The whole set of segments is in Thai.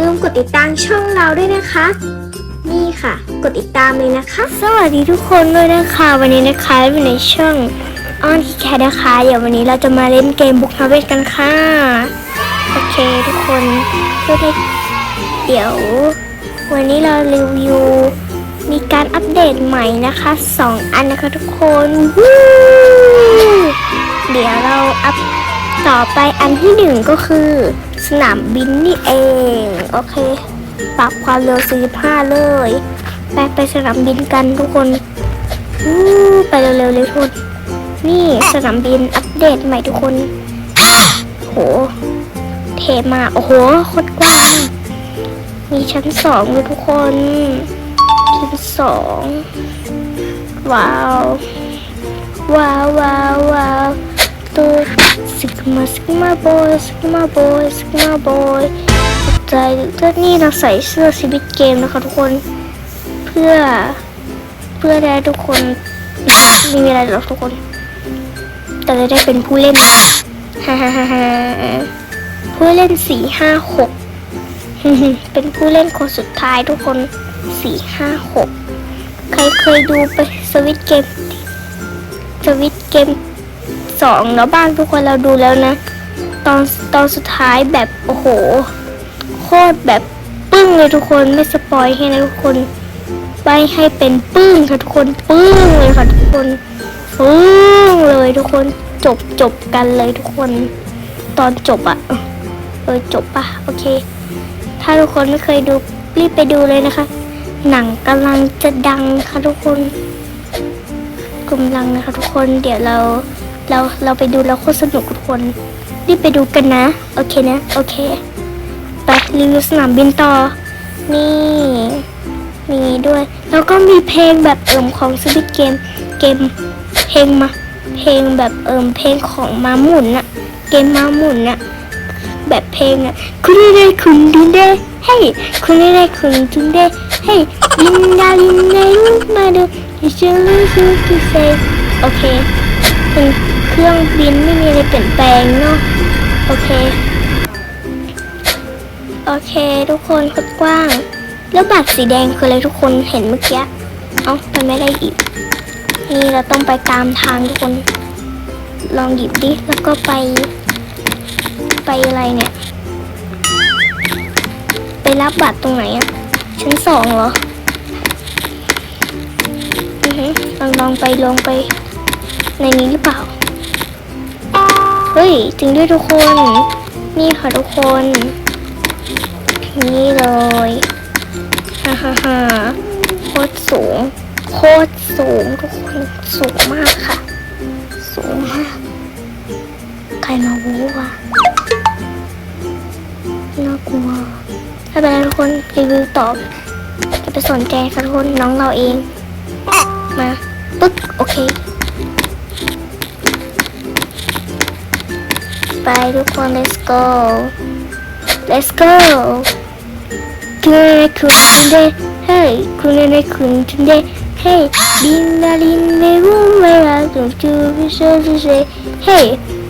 ลืมกดติดตามช่องเราด้วยนะคะ นี่ค่ะ กดติดตามเลยนะคะ สวัสดีทุกคนด้วยนะคะ วันนี้นะคะอยู่ในช่องออนทีแคนะคะ เดี๋ยววันนี้เราจะมาเล่นเกมบุกฮาเวทกันค่ะ โอเคทุกคนเพื่อได้เดี๋ยว วันนี้เรารีวิวมีการอัปเดตใหม่นะคะสองอันนะคะทุกคนวู้เดี๋ยวเราอัพต่อไปอันที่หนึ่งก็คือ สนามบินนี่เอง โอเค ปรับความเร็ว 45 เลย ไปไปสนามบินกันทุกคนอู้ไปเร็วๆเลยทุกคน นี่สนามบินอัปเดตใหม่ทุกคน โห เทมา โอ้โหโคตรกว้าง มีชั้นสองเลยทุกคน ชั้นสอง ว้าว ว้าวว้าวว้าว ตัวซิกมาซิกมาบอยซิกมาบอยซิกมาบอยใจก็นี่เราใส่เสื้อซีบิทเกมนะคะทุกคน เพื่อ เพื่อได้ทุกคนไม่มีอะไรหรอกทุกคน แต่จะได้เป็นผู้เล่นฮ่าฮ่าฮ่าฮ่าผู้เล่นสี่ห้าหกเป็นผู้เล่นคนสุดท้ายทุกคนสี่ห้าหกใครเคยดูไปสวิตเกมสวิตเกม สองแล้วบ้างทุกคนเราดูแล้วนะ ตอนตอนสุดท้ายแบบโอ้โห โคตรแบบปึ้งเลยทุกคนไม่สปอยให้นะทุกคนไปให้เป็นปึ้งค่ะทุกคนปึ้งเลยค่ะทุกคนปึ้งเลยทุกคนจบจบกันเลยทุกคน ตอนจบอะเออจบปะโอเค ถ้าทุกคนไม่เคยดูรีบไปดูเลยนะคะ หนังกำลังจะดังค่ะทุกคนกำลังนะคะทุกคนเดี๋ยวเรา เราเราไปดูแล้วโคตรสนุกทุกคนรีบไปดูกันนะ โอเคนะ โอเค ไปรีวิวสนามบินต่อ นี่มีด้วย แล้วก็มีเพลงแบบเอิมของสวิตเกม เกมเพลงมา เพลงแบบเอิมเพลงของมาหมุนอะเกมมาหมุนอะแบบเพลงอะคุณได้คุณดินได้ให้คุณได้คุณดินได้ให้ลินดาลินในรูปมาดูที่ฉันรู้สึกที่เซโอเคเป็น รื่องบินไม่มีอะไรเปลี่ยนแปลงเนาะโอเค โอเค ทุกคนกดกว้าง แล้วบัตรสีแดงคืออะไรทุกคนเห็นเมื่อกี้เอ้าไปไม่ได้อีก นี่เราต้องไปตามทางทุกคน ลองหยิบดิแล้วก็ไป ไปอะไรเนี่ย ไปรับบัตรตรงไหนอะชั้นสองเหรออือฮึลองลองไปลองไปในนี้หรือเปล่า ฮ้ยจริงด้วยทุกคน นี่ค่ะทุกคน นี่เลยฮ่าฮ่าฮ่าโคตรสูง โคตรสูงทุกคนสูงมากค่ะ สูงมากใครมาวูวะน่ากลัวถ้าเป็นไรทุกคนรีวิวตอบจะไปสนใจค่ะทุกคนน้องเราเอง มาปึ๊กโอเค ไปทุกคน let's go let's go คุณในคุณเดเฮ้ยคุณในคุณเดเฮ้ยดินดาลินในรูมเวลาจูจูวิเศษเศษเฮ้ย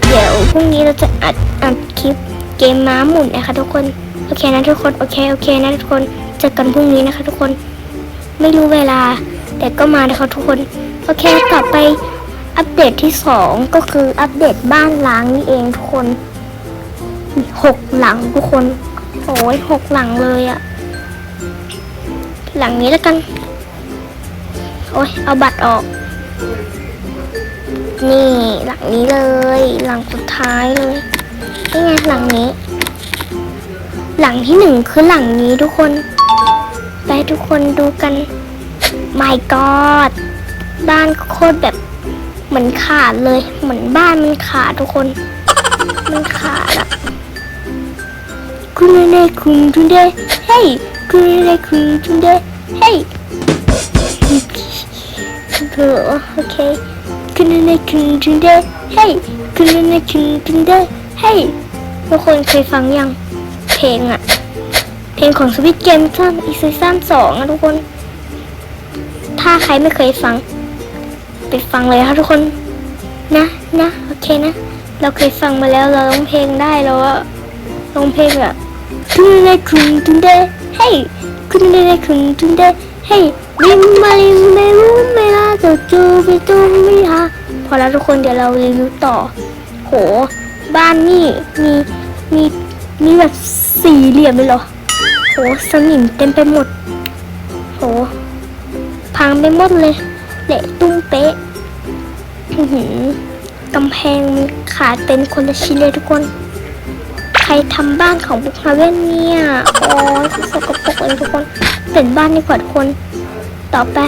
เดี๋ยวพรุ่งนี้เราจะอัดอัดคลิปเกมม้าหมุนนะคะทุกคนโอเคนะทุกคนโอเคโอเคนะทุกคนเจอกันพรุ่งนี้นะคะ ทุกคนไม่รู้เวลา แต่ก็มานะคะทุกคน โอเคต่อไป อัปเดตที่สองก็คืออัปเดตบ้านล้างนี่เองทุกคนหกหลังทุกคน โอ้ยหกหลังเลยอะหลังนี้แล้วกัน โอ้ยเอาบัตรออก นี่หลังนี้เลย หลังสุดท้ายเลยนี่ไงหลังนี้ หลังที่หนึ่งคือหลังนี้ทุกคน ไปทุกคนดูกัน my god บ้านโคตรแบบ เหมือนขาดเลย เหมือนบ้านมันขาดทุกคน มันขาดอะคุณได้คุณจุนเดเฮ้ยคุณได้คุณจุนเดเฮ้ยเออโอเคคุณได้คุณจุนเดเฮ้ยคุณได้คุณจุนเดเฮ้ยทุกคนเคยฟังยังเพลงอะเพลงของสวิตเกมซันอีซีซั่นสองอะทุกคน ถ้าใครไม่เคยฟัง ไปฟังเลยค่ะทุกคนนะนะโอเคนะ เราเคยฟังมาแล้วเราร้องเพลงได้แล้วอะร้องเพลงแบบคุณได้คุณทุนได้เฮ้ยคุณได้คุณทุนได้เฮ้ยริมมาริมไม่รู้ไม่ลาตัวจูไปตรงไม่หาพอแล้วทุกคนเดี๋ยวเรารีวิวต่อ โห บ้านนี่มีมีมีแบบสี่เหลี่ยมเลยเหรอโหสนิมเต็มไปหมด โห พังไปหมดเลย เละตุ้มเป๊ะอื้อหือกำแพงมันขาดเป็นคนละชิ้นเลยทุกคน ใครทำบ้านของบุคฮาเว่นเนี่ย โอ้ยสกปรกเลยทุกคนเปลี่ยนบ้านดีกว่าทุกคน ต่อไป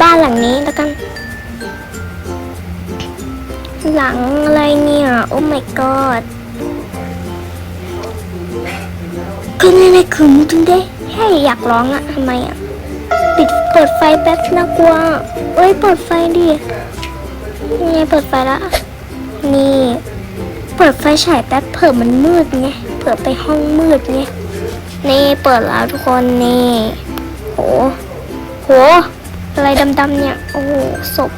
บ้านหลังนี้แล้วกัน หลังอะไรเนี่ย โอ้ my god คุณอะไรคุณจุนเด้ ให้ยอยากร้องอะทำไมอะ ปิดเปิดไฟแป๊บน่ากลัวเอ้ยเปิดไฟดินี่เปิดไฟละนี่ เปิดไฟฉายแป๊บเผื่อมันมืดไงเผื่อไปห้องมืดไงนี่เปิดแล้วทุกคนนี่โหโหอะไรดำๆเนี่ยโอ้โหศพ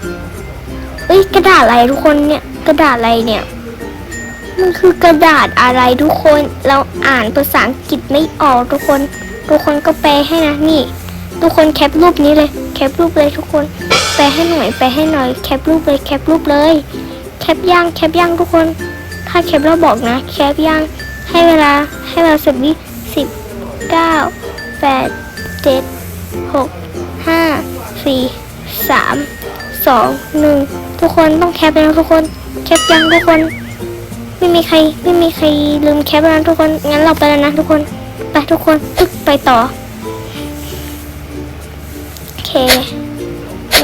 เอ้ยกระดาษอะไรทุกคนเนี่ยกระดาษอะไรเนี่ยมันคือกระดาษอะไรทุกคน เราอ่านภาษาอังกฤษไม่ออกทุกคน ทุกคนก็แปลให้นะนี่ ทุกคนแคปรูปนี้เลย แคปรูปเลยทุกคนแปให้หน่อยแปให้หน่อย แคปรูปเลย แคปรูปเลย แคปย่าง แคปย่างทุกคน ถ้าแคปแล้วบอกนะ แคปย่าง ให้เวลา ให้เวลาสิบวิสิบเก้าแปดเจ็ดหกห้าสี่สามสองหนึ่งทุกคนต้องแคปเลยนะทุกคน แคปยังทุกคน ไม่มีใครไม่มีใครลืมแคปแล้วทุกคน งั้นเราไปแล้วนะทุกคน ไปทุกคนตึกไปต่อ เค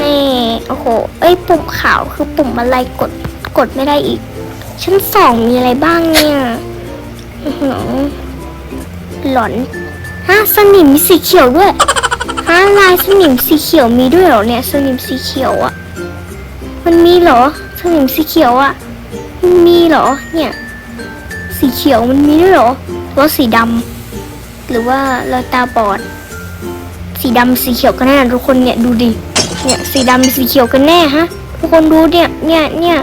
นี่ โอ้โห เอ้ย ปุ่มขาวคือปุ่มอะไรกด กดไม่ได้อีก ชั้นสองมีอะไรบ้างเนี่ยน้อหือหลอนฮะสนิมมีสีเขียวด้วยฮะลายสนิมสีเขียวมีด้วยเหรอเนี่ย สนิมสีเขียวอะมันมีเหรอ สนิมสีเขียวอะมันมีเหรอ เนี่ย สีเขียวมันมีด้วยเหรอหรือว่าสีดำหรือว่าเราตาบอด สีดำสีเขียวกันแน่ทุกคนเนี่ยดูดิเนี่ยสีดำสีเขียวกันแน่ฮะทุกคนดูเนี่ยเนี่ยเนี่ย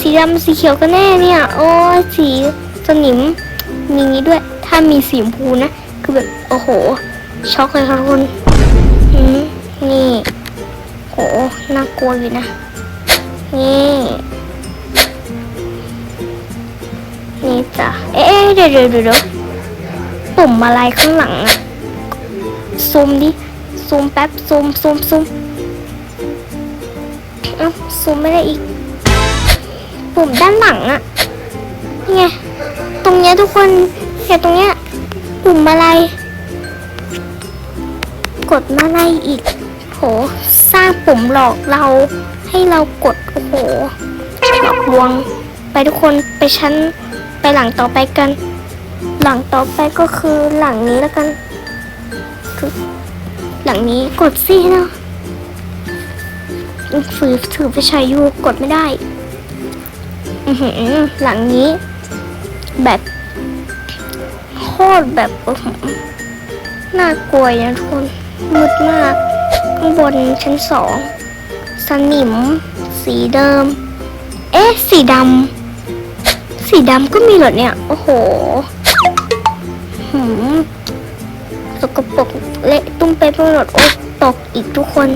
สีดำสีเขียวกันแน่เนี่ยโอ้ยสีสนิมมีงี้ด้วย ถ้ามีสีชมพูนะคือแบบโอ้โหช็อกเลยค่ะทุกคนอืมนี่โหน่ากลัวอยู่นะนี่นี่จ้ะเอ๊ะเดี๋ยวเดี๋ยวเดี๋ยวปุ่มอะไรข้างหลังอะซูมดิ ซูมแป๊บซูมซูมซูมเอ้าซูมไม่ได้อีก ปุ่มด้านหลังอะนี่ไงตรงเนี้ยทุกคนเห็นตรงเนี้ยปุ่มอะไร กดมาอะไรอีกโหสร้างปุ่มหลอกเราให้เรากดโอ้โหหลอกลวง ไปทุกคนไปชั้นไปหลังต่อไปกัน หลังต่อไปก็คือหลังนี้แล้วกันคือ หลังนี้กดสิเนาะฝืนถือไปใช้อยู่กดไม่ได้ อือหือหลังนี้ แบบโคตรแบบน่ากลัวนะทุกคนมืดมากข้างบนชั้นสองสนิม สีเดิม เอ๊ะ สีดำสีดำก็มีเหรอเนี่ย โอ้โหหืม สกปกเละตุ้มไปหมดโอ๊ยตกอีกทุกคน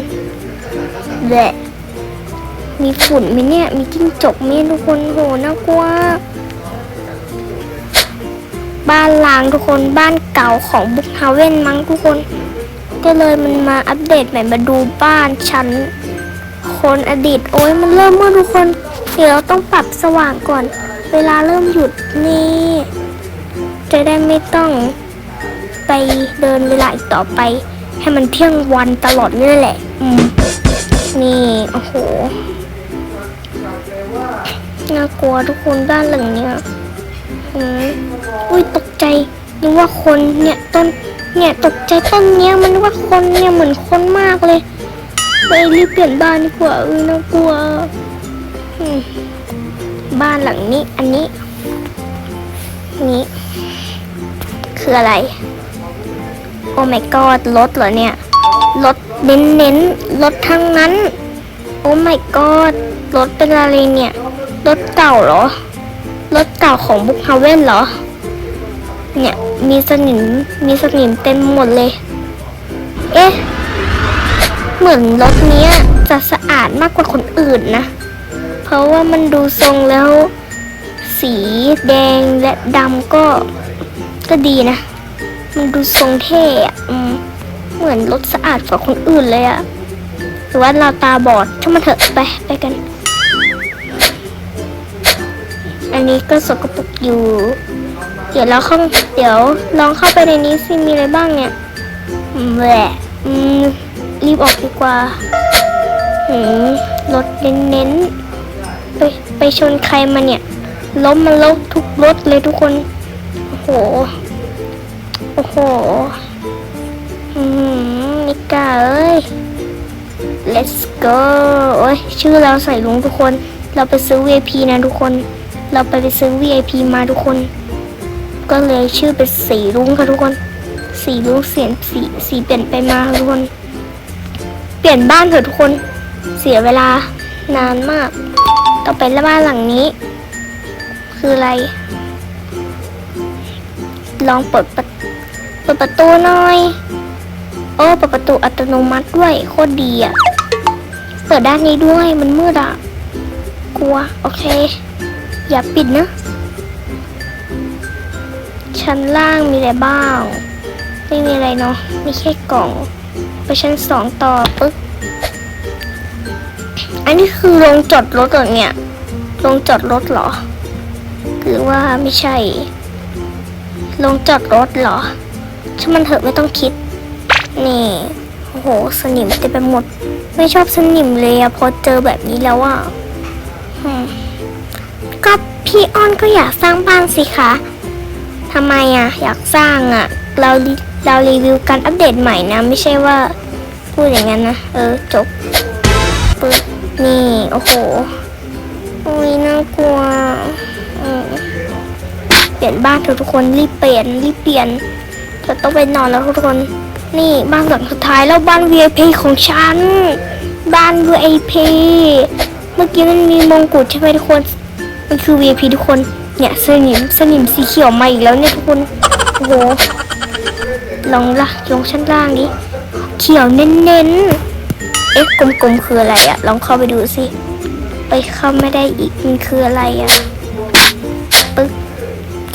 แหละมีฝุ่นไหมเนี่ย มีจิ้งจกไหมทุกคนโหน่ากลัวบ้านล้างทุกคนบ้านเก่าของบุ๊กฮาเว่นมั้งทุกคน ก็เลยมันมาอัปเดตใหม่มาดูบ้านชั้น คนอดีตโอ้ยมันเริ่มมืดทุกคนเดี๋ยวเราต้องปรับสว่างก่อน เวลาเริ่มหยุดนี่ จะได้ไม่ต้อง ไปเดินเวลาอีกต่อไป ให้มันเที่ยงวันตลอดนี่แหละ อืม นี่ โอ้โห น่ากลัวทุกคนบ้านหลังเนี้ยอืมอุ้ยตกใจนึกว่าคนเนี่ยต้น เนี่ยตกใจต้นเนี้ยมันว่าคนเนี่ยเหมือนคนมากเลยไปรีบเปลี่ยนบ้านดีกว่าเออน่ากลัวบ้านหลังนี้ อันนี้ นี้ คืออะไร โอ้ my god รถเหรอเนี่ยรถเน้นเน้นรถทั้งนั้น โอ้ my god รถเป็นอะไรเนี่ยรถเก่าเหรอรถเก่าของบุ๊กฮาเว่นเหรอ เนี่ยมีสนิมมีสนิมเต็มหมดเลย เอ๊ะ เหมือนรถเนี้ยจะสะอาดมากกว่าคนอื่นนะ เพราะว่ามันดูทรงแล้ว สีแดงและดำก็ก็ดีนะ มันดูทรงเท่อะเหมือนรถสะอาดกว่าคนอื่นเลยอะหรือว่าเราตาบอดช่างมันเถอะไปไปกัน อันนี้ก็สกปรกอยู่ เดี๋ยวเราเข้าเดี๋ยวลองเข้าไปในนี้สิมีอะไรบ้างเนี่ยแหละอืมรีบออกดีกว่าหืมรถเน้นๆไปไปชนใครมาเนี่ยล้มมันล้มทุกรถเลยทุกคน โอ้โห โอ้โหอืมนิกาเอ้ย let's go โอ้ยชื่อเราใส่ลุงทุกคน เราไปซื้อ VIP นะทุกคน เราไปไปซื้อ VIP มาทุกคน ก็เลยชื่อเป็นสีรุ้งค่ะทุกคน สีรุ้งเสียนสีสีเปลี่ยนไปมาทุกคน เปลี่ยนบ้านเถอะทุกคน เสียเวลานานมาก ต่อไปแล้วบ้านหลังนี้ คืออะไร ลองเปิดประ เปิดประตูหน่อยโอ้เปิดประตูอัตโนมัติด้วยโคตรดีอะ เปิดด้านนี้ด้วยมันมืดอะ กลัว โอเค อย่าปิดนะ ชั้นล่างมีอะไรบ้าง ไม่มีอะไรเนาะ มีแค่กล่อง ไปชั้นสองต่อปึ๊บอันนี้คือโรงจอดรถเหรอเนี่ย โรงจอดรถเหรอ หรือว่าไม่ใช่ โรงจอดรถเหรอ ช่างมันเถอะไม่ต้องคิด นี่โอ้โหสนิมเต็มไปหมด ไม่ชอบสนิมเลยอะพอเจอแบบนี้แล้วอะก็พี่อ้อนก็อยากสร้างบ้านสิคะทำไมอะอยากสร้างอะเราเรารีวิวการอัปเดตใหม่นะ ไม่ใช่ว่า พูดอย่างนั้นนะ เออ จบปึ๊บนี่ โอ้โหโอ้ยน่ากลัวเปลี่ยนบ้านเถอะทุกคนรีบเปลี่ยนรีบเปลี่ยน จะต้องไปนอนแล้วทุกคน นี่บ้านหลังสุดท้ายแล้วบ้าน VIP ของฉัน บ้าน VIP เมื่อกี้มันมีมงกุฎใช่ไหมทุกคน มันคือ VIP ทุกคน เนี่ยสนิมสนิมสีเขียวมาอีกแล้วเนี่ยทุกคน โอ้โห ลองละลงชั้นล่างนี้ เขียวเน้นๆ เอ๊ะกลมๆคืออะไรอะลองเข้าไปดูสิ ไปเข้าไม่ได้อีกมันคืออะไรอะปึ๊ก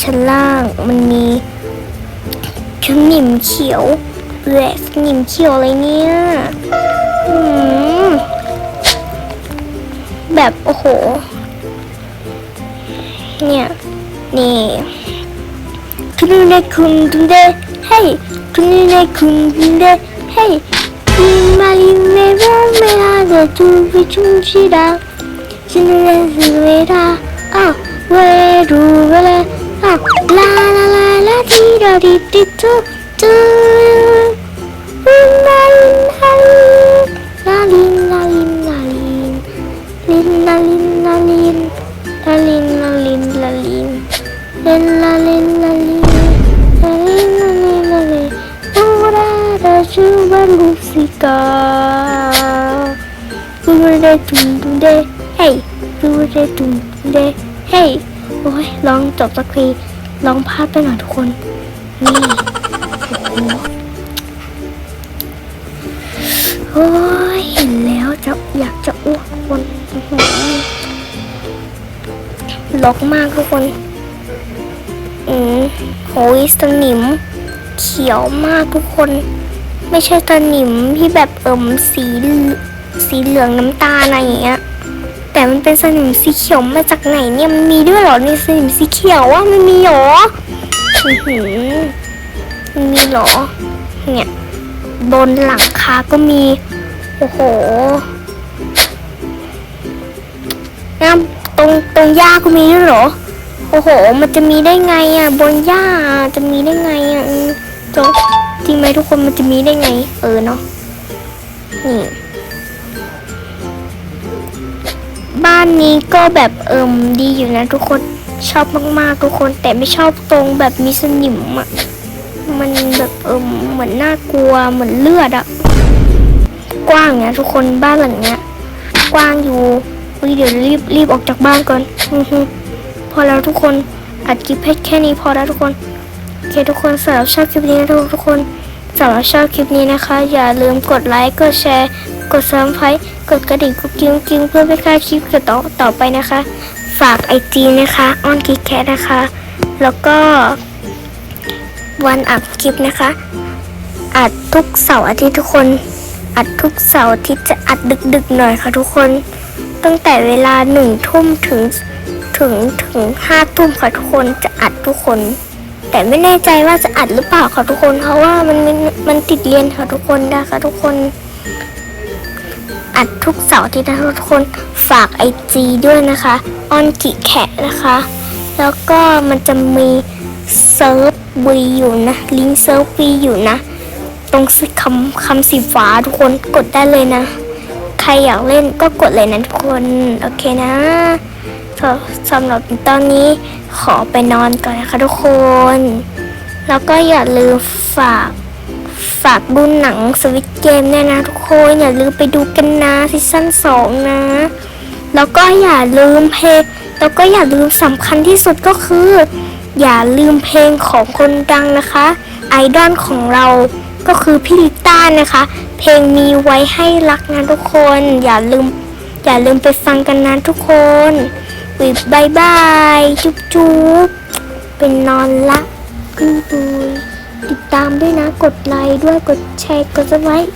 ชั้นล่างมันมี สนิมเขียวแหละสนิมเขียวอะไรเนี่ยอืมแบบโอ้โห เนี่ย นี่คุณเนคุณดุเดเฮ้ยคุณเนคุณดุเดเฮ้ยอิมาลิเมวเมลาเดตูวิจุนชิดาชินเนสเวดาอ้าวเวรูเวลา วลาลาลาลาดีดาดีดิตูตูลินลาลินลาลินลาลินลินลาลินลาลินลาลินลาลินลาลิน La la la la la la la la la Ora da chuva música Ura tum tum de Hey Ura tum tum de Hey โอ้ยลองจบสักทีลองพาดไปหน่อยทุกคน นี่โอ้โหโอ้ยเห็นแล้วจะอยากจะอ้วกคนหล็อกมากทุกคน อืมโหยสนิม เขียวมากทุกคน ไม่ใช่สนิมที่แบบเอิมสีเหลืสีเหลืองน้ำตาลอะไรอย่างเงี้ย แต่มันเป็นสนิมสีเขียวมาจากไหนเนี่ยมันมีด้วยเหรอในสนิมสีเขียวว่ามันมีเหรอหืมันมีเหรอ เนี่ยบนหลังคาก็มี โอ้โหน้ำตรงตรงหญ้าก็มีด้วยเหรอ โอ้โห มันจะมีได้ไงอะ บนหญ้าจะมีได้ไงอะจริงไหมทุกคนมันจะมีได้ไง เออเนาะนี่ บ้านนี้ก็แบบเอิมดีอยู่นะทุกคนชอบมากๆทุกคนแต่ไม่ชอบตรงแบบมีสนิมอะมันแบบเอิมเหมือนน่ากลัวเหมือนเลือดอะกว้างเนี่ยทุกคนบ้านหลังเนี้ย กว้างอยู่เฮ้ยเดี๋ยวรีบรีบออกจากบ้านก่อนพอแล้วทุกคนอัดคลิปให้แค่นี้พอแล้วทุกคนโอเคทุกคนสำหรับชอบคลิปนี้นะทุกคนสำหรับชอบคลิปนี้นะคะ อย่าลืมกดไลค์กดแชร์ กดซับสไครต์กดกระดิ่งกุ๊กกิ้งกิ้งเพื่อไม่พลาดคลิปต่อต่อไปนะคะ ฝากไอจีนะคะออนกิแคทนะคะ แล้วก็วันอัดคลิปนะคะ อัดทุกเสาร์อาทิตย์ทุกคน อัดทุกเสาร์อาทิตย์จะอัดดึกๆหน่อยค่ะทุกคน ตั้งแต่เวลาหนึ่งทุ่มถึงถึงถึงห้าทุ่มค่ะทุกคนจะอัดทุกคน แต่ไม่แน่ใจว่าจะอัดหรือเปล่าค่ะทุกคน เพราะว่ามันมันมันติดเรียนค่ะทุกคนนะคะทุกคน อัดทุกเสาร์ทิตย์นะทุกคนฝากไอจีด้วยนะคะออนกิแขะนะคะ แล้วก็มันจะมีเซิร์ฟวีอยู่นะ ลิงก์เซิร์ฟวีอยู่นะ ตรงคำคำสีฟ้าทุกคนกดได้เลยนะ ใครอยากเล่นก็กดเลยนะทุกคน โอเคนะสำหรับตอนนี้ขอไปนอนก่อนนะคะทุกคน แล้วก็อย่าลืมฝาก ฝากดูหนังสวิตเกมเนี่ยนะทุกคน อย่าลืมไปดูกันนะซีซั่นสองนะ แล้วก็อย่าลืมเพลงแล้วก็อย่าลืมสำคัญที่สุดก็คือ อย่าลืมเพลงของคนดังนะคะ ไอดอลของเราก็คือพี่ลิต้านะคะ เพลงมีไว้ให้รักนะทุกคน อย่าลืม อย่าลืมไปฟังกันนะทุกคนวิบายบาย จุ๊บจุ๊บเป็นนอนละกูบู ติดตามด้วยนะ กดไลค์ด้วย กดแชร์ กดซับสไครต์